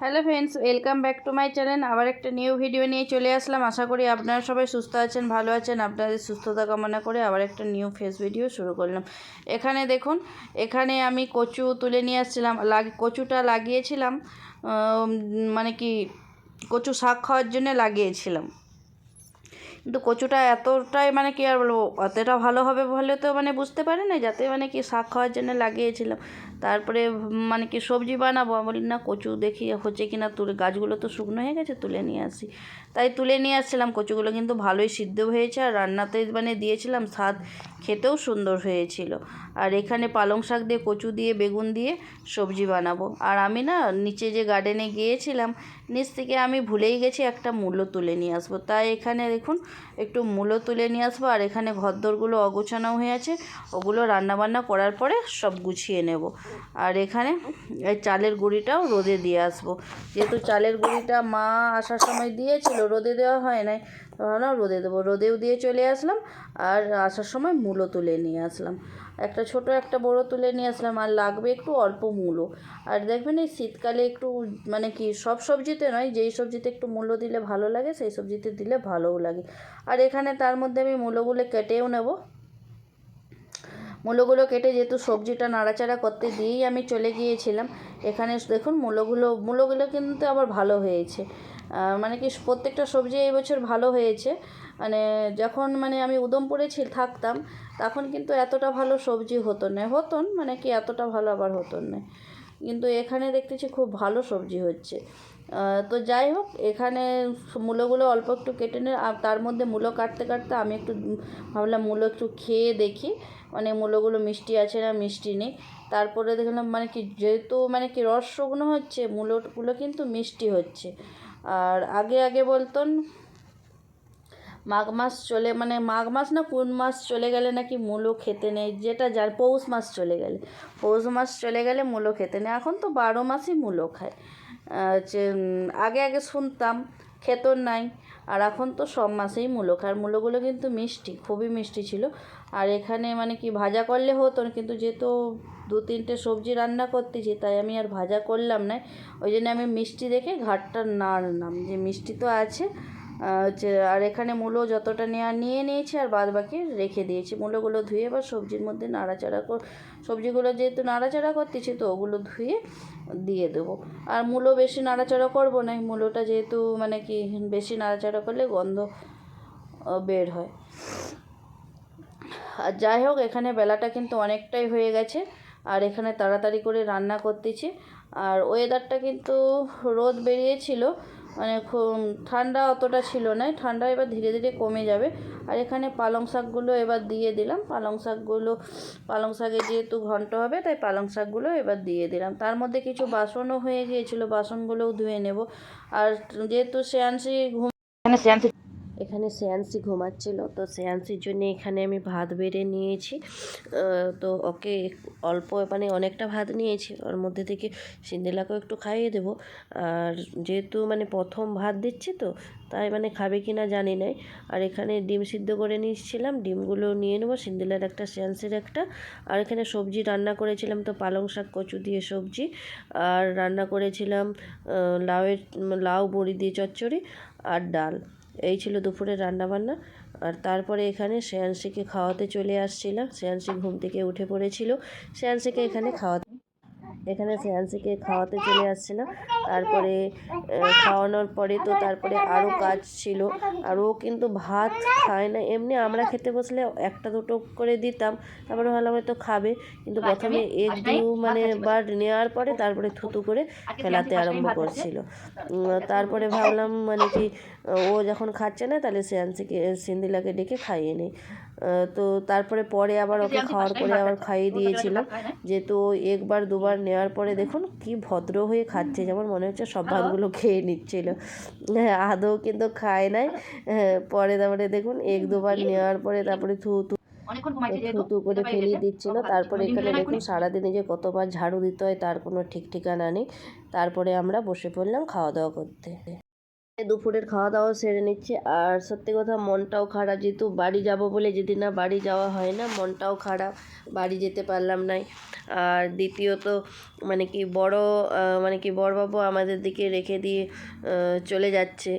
Hello friends, welcome back to my channel. আবার একটা new video নিয়ে চলে আসলাম। আশা করি আপনারা সবাই সুস্থ আছেন, ভালো আছেন। আপনাদের সুস্থতা কামনা করে আবার একটা নিউ ফেস ভিডিও শুরু করলাম। এখানে দেখুন, এখানে আমি কচু তুলে নিয়ে আসছিলাম। লাগ, কচুটা লাগিয়েছিলাম। মানে কি, কচু শাক খাওয়ার জন্য লাগিয়েছিলাম। কিন্তু কচুটা এতটাই মানে কি আর বলব, অতটা ভালো হবে বলে তো মানে বুঝতে পারি না যাতে মানে কি শাক খাওয়ার জন্য লাগিয়েছিলাম। তারপরে মানে কি সবজি বানাবো? বলি, না, কচু দেখি হচ্ছে কি না তুলে, গাছগুলো তো শুকনো হয়ে গেছে, তুলে নিয়ে আসি। তাই তুলে নিয়ে আসছিলাম কচুগুলো, কিন্তু ভালোই সিদ্ধ হয়েছে। আর রান্নাতে মানে দিয়েছিলাম স্বাদ। খেতেও সুন্দর হয়েছিল। আর এখানে পালং শাক দিয়ে কচু দিয়ে, বেগুন দিয়ে সবজি বানাবো। আর আমি না নিচে যে গার্ডেনে গিয়েছিলাম, নিচ থেকে আমি ভুলেই গেছি একটা মূলো তুলে নিয়ে আসব। তাই এখানে দেখুন, একটু মূলো তুলে নিয়ে আসব। আর এখানে ঘরদোরগুলো অগোছানো হয়ে আছে, ওগুলো রান্নাবান্না করার পরে সব গুছিয়ে নেব। আর এখানে এই চালের গুঁড়িটাও রোদে দিয়ে আসব। যেহেতু চালের গুঁড়িটা মা আসার সময় দিয়েছিল, রোদে দেওয়া হয় নাই। ভাবলাম রোদে দেবো। রোদেও দিয়ে চলে আসলাম আর আসার সময় মূলো তুলে নিয়ে আসলাম। একটা ছোট একটা বড় তুলে নিয়ে আসলাম আর লাগবে একটু অল্প মূলো আর দেখবেন এই শীতকালে একটু মানে কি, সব সবজিতে নয়, যেই সবজিতে একটু মূল্য দিলে ভালো লাগে, সেই সবজিতে দিলে ভালোও লাগে। আর এখানে তার মধ্যে আমি মূলোগুলো কেটেও নেব। মূলোগুলো কেটে যেহেতু সবজিটা নাড়াচাড়া করতে দিয়েই আমি চলে গিয়েছিলাম, এখানে দেখুন মূলোগুলো মূলোগুলো কিন্তু আবার ভালো হয়েছে। মানে কি প্রত্যেকটা সবজি এই বছর ভালো হয়েছে। মানে যখন মানে আমি উদমপুরে ছিল থাকতাম, তখন কিন্তু এতটা ভালো সবজি হতো না। হতন মানে কি এতটা ভালো আবার হতো না। কিন্তু এখানে দেখতেছি খুব ভালো সবজি হচ্ছে। তো যাই হোক, এখানে মূলোগুলো অল্প একটু কেটে নে, আর তার মধ্যে মূলো কাটতে কাটতে আমি একটু ভাবলাম মূলো একটু খেয়ে দেখি। মানে মূলোগুলো মিষ্টি আছে না, মিষ্টি নেই। তারপরে দেখলাম মানে কি যেহেতু মানে কি রস শুকনো হচ্ছে, মূলোগুলো কিন্তু মিষ্টি হচ্ছে। আর আগে আগে বলতন, মাঘ মাস চলে মানে মাঘ মাস না কোন মাস চলে গেলে নাকি মূলো খেতে নেই? যেটা যার, পৌষ মাস চলে গেলে। পৌষ মাস চলে গেলে মূলো খেতে নেই। এখন তো বারো মাসই মূলো খায়। হচ্ছে আগে আগে শুনতাম, খেত নাই। আর এখন তো সব মাসেই মূলো আর মূলোগুলো কিন্তু মিষ্টি খুবই মিষ্টি ছিল। আর এখানে মানে কি ভাজা করলে হতো না, কিন্তু যেহেতু দু তিনটে সবজি রান্না করতেছি তাই আমি আর ভাজা করলাম না। ওই জন্য আমি মিষ্টি দেখে ঘাটটা নাড়লাম যে মিষ্টি তো আছে হচ্ছে আর এখানে মূলো যতটা নেওয়া নিয়ে নিয়েছি আর বাদ বাকি রেখে দিয়েছি। মূলোগুলো ধুয়ে এবার সবজির মধ্যে নাড়াচাড়া সবজিগুলো যেহেতু নাড়াচাড়া করতেছি তো ওগুলো ধুয়ে দিয়ে দেবো। আর মূলো বেশি নাড়াচাড়া করব না মূলোটা যেহেতু মানে কি বেশি নাড়াচাড়া করলে গন্ধ বের হয়। আর যাই হোক, এখানে বেলাটা কিন্তু অনেকটাই হয়ে গেছে, আর এখানে তাড়াতাড়ি করে রান্না করতেছি। আর ওয়েদারটা কিন্তু রোদ বেরিয়েছিল মানে ঠান্ডা অতটা ছিল না, ঠান্ডা এবার ধীরে ধীরে কমে যাবে। আর এখানে পালং শাকগুলো এবার দিয়ে দিলাম। পালং শাকগুলো, পালং শাকে যেহেতু ঘন্ট হবে, তাই পালং শাকগুলো এবার দিয়ে দিলাম। তার মধ্যে কিছু বাসনও হয়ে গিয়েছিল, বাসনগুলোও ধুয়ে নেব। আর যেহেতু শ্যানসি ঘুম শ্রেয়াংশী এখানে শ্রেয়াংশী ঘুমাচ্ছিল। তো শ্রেয়াংশীর জন্য এখানে আমি ভাত বেড়ে নিয়েছি। তো ওকে অল্প মানে অনেকটা ভাত নিয়েছি। ওর মধ্যে থেকে সিন্দেলাকেও একটু খাইয়ে দেবো। আর যেহেতু মানে প্রথম ভাত দিচ্ছি তো, তাই মানে খাবে কি না জানি নাই। আর এখানে ডিম সিদ্ধ করে নিয়েছিলাম। ডিমগুলো নিয়ে নেব। সিন্দেলার একটা, শ্রেয়াংশীর একটা। আর এখানে সবজি রান্না করেছিলাম তো, পালং শাক, কচু দিয়ে সবজি। আর রান্না করেছিলাম লাউয়ের, লাউ বড়ি দিয়ে চচ্চড়ি আর ডাল। এই ছিল দুপুরের রান্নাবান্না। আর তারপরে এখানে শ্রেয়াংশীকে খাওয়াতে চলে আসছিলাম। শ্রেয়াংশী ঘুম থেকে উঠে পড়েছিল। শ্রেয়াংশীকে এখানে খাওয়াতে এখানে শ্রেয়াংশীকে খাওয়াতে চলে আসছিলাম তারপরে খাওয়ানোর পরে তো তারপরে আরও কাজ ছিল। আর ও কিন্তু ভাত খায় না। এমনি আমরা খেতে বসলে একটা দুটো করে দিতাম। তারপরে ভাবলাম হয়তো খাবে। কিন্তু প্রথমে এক দু মানে বার নেওয়ার পরে তারপরে থুতু করে খেলাতে আরম্ভ করছিল। তারপরে ভাবলাম মানে কি, ও যখন খাচ্ছে না তাহলে শ্রেয়াংশীকে সিন্দিলাকে ডেকে খাইয়ে নেই। তো তারপরে পরে আবার ওকে খাওয়ার পরে আবার খাইয়ে দিয়েছিলাম যেহেতু একবার দুবার নেওয়ার পরে দেখুন কি ভদ্র হয়ে খাচ্ছে। যেমন মনে হচ্ছে সব ভাতগুলো খেয়ে নিচ্ছিল। হ্যাঁ আদৌ কিন্তু খায় নাই। হ্যাঁ, পরে তারপরে দেখুন এক দুবার নেওয়ার পরে তারপরে থু থু থুতু করে ফেলিয়ে দিচ্ছিল। তারপরে এখানে দেখুন সারাদিনে যে কতবার ঝাড়ু দিতে হয় তার কোনো ঠিক ঠিকানা নেই। তারপরে আমরা বসে পড়লাম খাওয়া দাওয়া করতে। দুপুরের খাওয়া দাওয়া সেরে নিচ্ছে। আর সত্যি কথা মনটাও খারাপ। যেহেতু বাড়ি যাব বলে যেদিন না বাড়ি যাওয়া হয় না মনটাও খারাপ। বাড়ি যেতে পারলাম না আর দ্বিতীয়ত মানে কি বড় মানে কি বড়বাবু আমাদের দিকে রেখে দিয়ে চলে যাচ্ছে।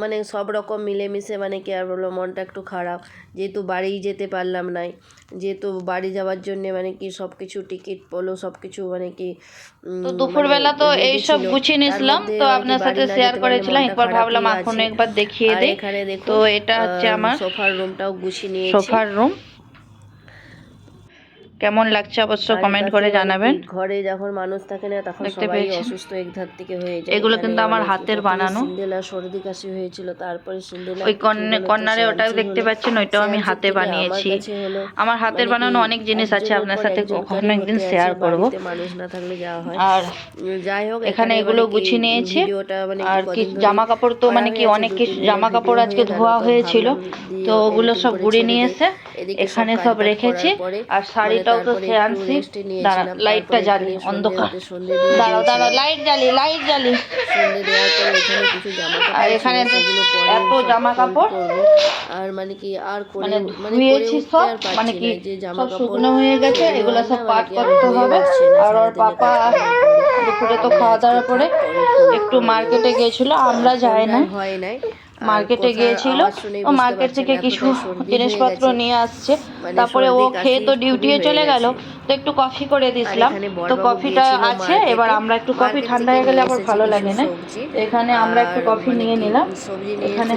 মানে সব রকম মিলেমিশে মানে কি আর বলব মনটা একটু খারাপ। যেহেতু বাড়ি যেতে পারলাম নাই যেহেতু বাড়ি যাওয়ার জন্যে মানে কি সব কিছু টিকিট বলো সব কিছু মানে কি তো দুপুরবেলা মানে তো এইসব। গুছিয়ে নিয়েছিলাম। তো আপনার সাথে শেয়ার করেছিলাম এরপর ভাবলাম এখন একবার দেখিয়ে দিই। তো এটা হচ্ছে আমার সোফার রুমটাও গুছিয়ে নিয়েছি। সোফার রুম। কেমন লাগছে অবশ্য কমেন্ট করে মানে জানাবেন। ঘরে যখন মানুষ থাকে না তখন সবাই? অসুস্থ একধার থেকে হয়ে যায়। এগুলো কিন্তু আমার হাতের বানানো। সিন্ডেলা সর্দি কাশি হয়েছিল তারপরে সিন্ডেলা ওই কর্নে- কর্নারে ওটাও দেখতে পাচ্ছেন ওইটাও আমি হাতে বানিয়েছি। আমার হাতের মানে বানানো অনেক জিনিস আছে আপনার সাথে কখনো একদিন শেয়ার করব। মানুষ না থাকলে যাওয়া হয়। আর যাই হোক এখানে এগুলো মানে কি গুছিয়ে নিয়েছি। ভিডিওটা মানে আর কি জামা কাপড় তো মানে কি অনেক কিছু জামা কাপড় আজকে ধোয়া হয়েছিল। তো ওগুলো সব গুড়ে নিয়ে এসে এখানে সব রেখেছি। করার পরে লাইটটাও তো খেয়ে লাইটটা জ্বালি অন্ধকার। দাঁড়াও দাঁড়াও লাইট জ্বালি লাইট জ্বালি। আর এখানে এত জামা কাপড় আর মানে কি আর মানে ধুয়েছি সব মানে কি সব শুকনো হয়ে গেছে এগুলো সব পাট করতে হবে। আর ওর পাপা দুপুরে তো খাওয়া দাওয়ার পরে একটু মার্কেটে গেছিল আমরা যাই না হয় নাই। মার্কেটে গিয়েছিল ও মার্কেট থেকে কিছু জিনিসপত্র নিয়ে আসছে। তারপরে ও খেয়ে তো ডিউটিয়ে চলে গেল তো একটু কফি করে দিছিলাম তো কফিটা আছে এবার আমরা একটু কফি ঠান্ডা হয়ে গেলে আবার ভালো লাগে না। এখানে আমরা একটু কফি নিয়ে নিলাম। এখানে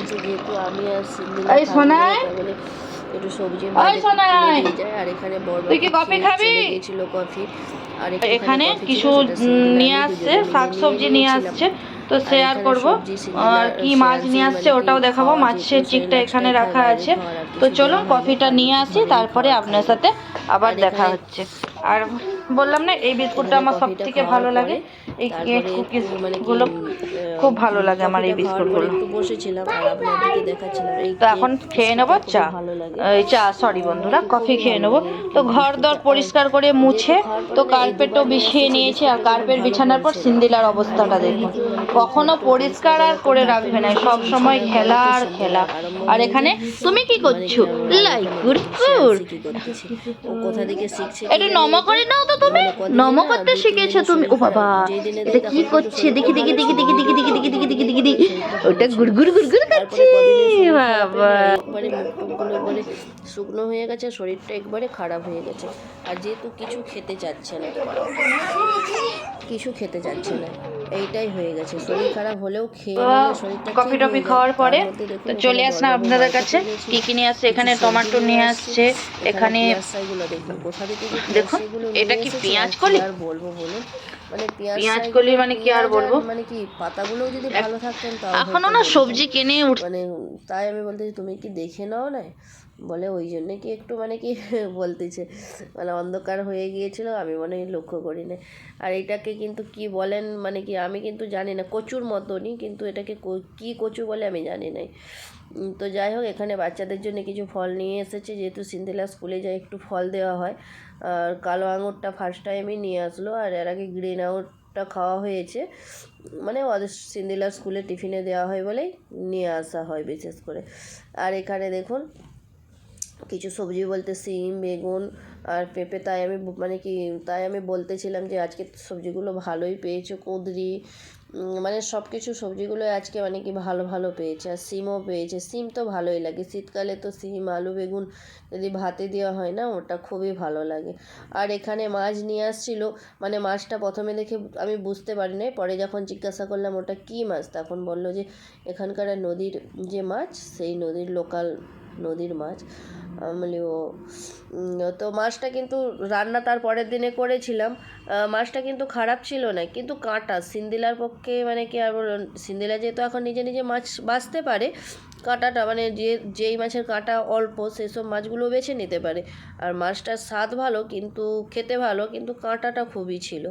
এই সোনায় এখানে এখানে কিছু নিয়ে আসছে শাক সবজি নিয়ে আসছে। তো শেয়ার করব। আর কি মাছ নিয়ে আসছে ওটাও দেখাবো। মাছের চিকটা এখানে রাখা আছে। তো চলুন কফিটা নিয়ে আসি তারপরে আপনার সাথে আবার দেখা হচ্ছে। আর বললাম না এই বিস্কুটটা আমার সব থেকে ভালো লাগে। এই কেক একটু কুকিজ মানে গুলো খুব ভালো লাগে আমার এই কফিটা খাওয়ার পরে বিস্কুটগুলো বসেছিলাম আর আপনাদেরকে দেখাচ্ছিলাম। এই তো এখন খেয়ে নেব চা। এই চা সরি বন্ধুরা কফি খেয়ে নেব। তো ঘর দর পরিষ্কার করে মুছে তো কার্পেটও বিছিয়ে নিয়েছি আর কার্পেট বিছানোর পর সিন্দিলার অবস্থাটা দেখুন। কখনো পরিষ্কার আর করে রাখবে না সব সময় খেলা আর খেলা। আর এখানে তুমি কি করছ? লাইক গুড গুড কোথা থেকে শিখছে একটু নমা করে নাও তো তুমি নম করতে শিখেছো তুমি ও বাবা এটা কি করছে দেখি দেখি দেখি দেখি দেখি দেখি দেখি দেখি দেখি দেখি দেখি ওটা গুড়গুড় গুড়গুড় করছে বাবা একবারে মুখ একবারে শুকনো হয়ে গেছে শরীরটা একবারে খারাপ হয়ে গেছে আর যেহেতু কিছু খেতে চাচ্ছে না কিছু খেতে চাচ্ছে না এইটাই হয়ে গেছে। শরীর খারাপ হলেও খেয়ে শরীরটা কফি টফি খাওয়ার পরে তো চলে আসলাম আপনাদের কাছে। কি কি নিয়ে আসছে? এখানে টমেটো নিয়ে আসছে। এখানে দেখুন। এটা কি পেঁয়াজ কলি? আর বলব বলুন। মানে পেঁয়াজ কলি মানে কি আর বলব? মানে কি পাতাগুলো যদি ভালো থাকতেন তাও এখনও না সবজি কিনে উঠ মানে তাই আমি বলতেছি তুমি কি দেখে নাও না বলে ওই জন্য কি একটু মানে কি বলতেছে। মানে অন্ধকার হয়ে গিয়েছিল, আমি মনে হয় লক্ষ্য করি না আর এটাকে কিন্তু কি বলেন মানে কি আমি কিন্তু জানি না, কচুর মতনই, কিন্তু এটাকে ক- কচু বলে আমি জানি না তো যাই হোক, এখানে বাচ্চাদের জন্য কিছু ফল নিয়ে এসেছে, যেহেতু সিন্দিলা স্কুলে যায় একটু ফল দেওয়া হয়। আর কালো আঙুরটা ফার্স্ট টাইমই নিয়ে আসলো, আর এর আগে গ্রিন আঙুরটা খাওয়া হয়েছে। মানে ওদের সিন্দিলা স্কুলে টিফিনে দেওয়া হয় বলেই নিয়ে আসা হয় বিশেষ করে। আর এখানে দেখুন কিছু সবজি বলতে সিম, বেগুন আর পেঁপে। তাই আমি মানে কি, তাই আমি বলতেছিলাম যে আজকে সবজিগুলো ভালোই পেয়েছে, কুঁদরি মানে সব কিছু সবজিগুলো আজকে মানে কি ভালো ভালো পেয়েছে। আর সিমও পেয়েছে। সিম তো ভালোই লাগে। শীতকালে তো সিম, আলু, বেগুন যদি ভাতে দেওয়া হয় না, ওটা খুবই ভালো লাগে। আর এখানে মাছ নিয়ে আসছিল। মানে মাছটা প্রথমে দেখে আমি বুঝতে পারি নাই পরে যখন জিজ্ঞাসা করলাম, ওটা কী মাছ? তখন বলল যে, এখানকার নদীর যে মাছ, সেই নদীর লোকাল নদীর মাছ। আমি তো মাছটা কিন্তু রান্না তার পরের দিনে করেছিলাম। মাছটা কিন্তু খারাপ ছিল না, কিন্তু কাঁটা, সিন্দিলার পক্ষে মানে কি আর বলুন, সিন্দিলা যেহেতু এখন নিজে নিজে মাছ বাঁচতে পারে, কাঁটাটা মানে যে, যেই মাছের কাঁটা অল্প, সেসব মাছগুলো বেছে নিতে পারে। আর মাছটার স্বাদ ভালো, কিন্তু খেতে ভালো, কিন্তু কাঁটাটা খুবই ছিল।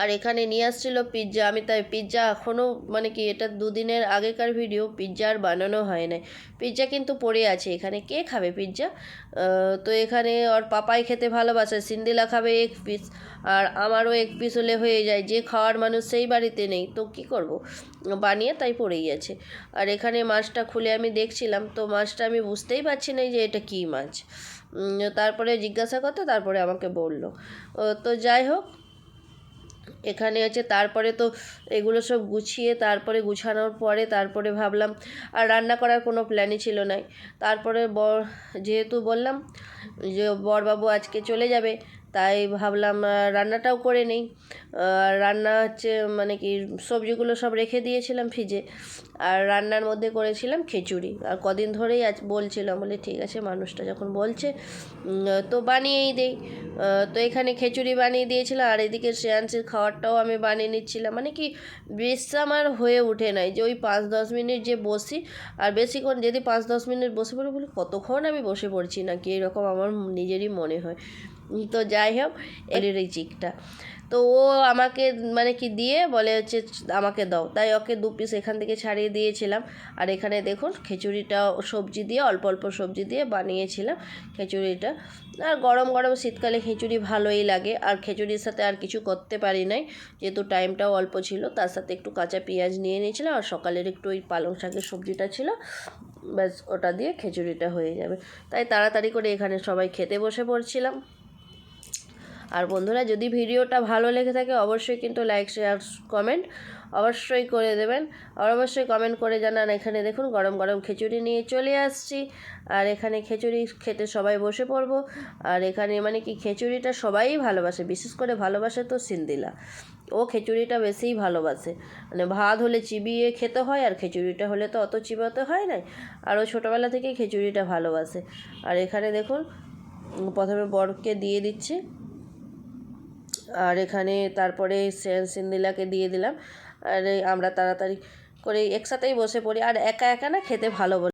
আর এখানে নিয়ে আসছিল পিৎজা আমি তাই পিৎজা এখনও মানে কি এটা দুদিনের আগেকার ভিডিও পিৎজা আর বানানো হয় না পিৎজা কিন্তু পড়ে আছে এখানে। কে খাবে পিৎজা তো এখানে ওর পাপাই খেতে ভালোবাসে, সিন্দিলা খাবে এক পিস আর আমারও এক পিস হলে হয়ে যায়। যে খাওয়ার মানুষ সেই বাড়িতে নেই। তো কি করব? বানিয়ে তাই পড়েই আছে। আর এখানে মাছটা খুলে আমি দেখছিলাম, তো মাছটা আমি বুঝতেই পারছি না যে এটা কী মাছ। তারপরে জিজ্ঞাসা করতে, তারপরে আমাকে বলল। তো যাই হোক এখানে হচ্ছে তারপরে তো এগুলো সব গুছিয়ে তারপরে গুছানোর পরে তারপরে ভাবলাম, আর রান্না করার কোনো প্ল্যানই ছিল না তারপরে বর, যেহেতু বললাম যে বরবাবু আজকে চলে যাবে তাই ভাবলাম রান্নাটাও করে নেই। রান্না হচ্ছে মানে কি, সবজিগুলো সব রেখে দিয়েছিলাম ফ্রিজে। আর রান্নার মধ্যে করেছিলাম খিচুড়ি। আর কদিন ধরেই আজ বলছিলাম, বলে ঠিক আছে, মানুষটা যখন বলছে তো বানিয়েই দেই। তো এখানে খিচুড়ি বানিয়ে দিয়েছিলাম, আর এদিকে শ্রেয়াংসের খাবারটাও আমি বানিয়ে নিচ্ছিলাম। মানে কি, বিশ্রাম আর হয়ে ওঠে নাই যে ওই পাঁচ দশ মিনিট যে বসি। আর বেশিক্ষণ যদি পাঁচ দশ মিনিট বসে পড়ি, বলি কতক্ষণ আমি বসে পড়ছি না কি এরকম আমার নিজেরই মনে হয়। তো যাই হোক, এর এই চিকটা তো ও আমাকে মানে কি দিয়ে বলে হচ্ছে, আমাকে দাও। তাই ওকে দু পিস এখান থেকে ছাড়িয়ে দিয়েছিলাম। আর এখানে দেখুন, খিচুড়িটা সবজি দিয়ে, অল্প অল্প সবজি দিয়ে বানিয়েছিলাম খিচুড়িটা। আর গরম গরম শীতকালে খিচুড়ি ভালোই লাগে। আর খিচুড়ির সাথে আর কিছু করতে পারি নাই। যেহেতু টাইমটাও অল্প ছিল, তার সাথে একটু কাঁচা পেঁয়াজ নিয়ে নিয়েছিলাম। আর সকালের একটু ওই পালং শাকের সবজিটা ছিল, ব্যাস ওটা দিয়ে খিচুড়িটা হয়ে যাবে। তাই তাড়াতাড়ি করে এখানে সবাই খেতে বসে পড়ছিলাম। আর বন্ধুরা, যদি ভিডিওটা ভালো লেগে থাকে, অবশ্যই কিন্তু লাইক, শেয়ার, কমেন্ট অবশ্যই করে দেবেন। আর অবশ্যই কমেন্ট করে জানান এখানে। দেখুন, গরম গরম খিচুড়ি নিয়ে চলে আসছি। আর এখানে খিচুড়ি খেতে সবাই বসে পড়ব। আর এখানে মানে কি, খিচুড়িটা সবাই ভালোবাসে, বিশেষ করে ভালোবাসে তো সিন্দিলা। ও খিচুড়িটা বেশিই ভালোবাসে। মানে ভাত হলে চিবিয়ে খেতে হয়, আর খিচুড়িটা হলে তো অত চিবাতে হয় না আর ও ছোটোবেলা থেকেই খিচুড়িটা ভালোবাসে। আর এখানে দেখুন, প্রথমে বরকে দিয়ে দিচ্ছি। আর এখানে তারপরে সেন সিন্দিলাকে দিয়ে দিলাম। আর আমরা তাড়াতাড়ি করে একসাথেই বসে পড়ি। আর একা একা না খেতে ভালো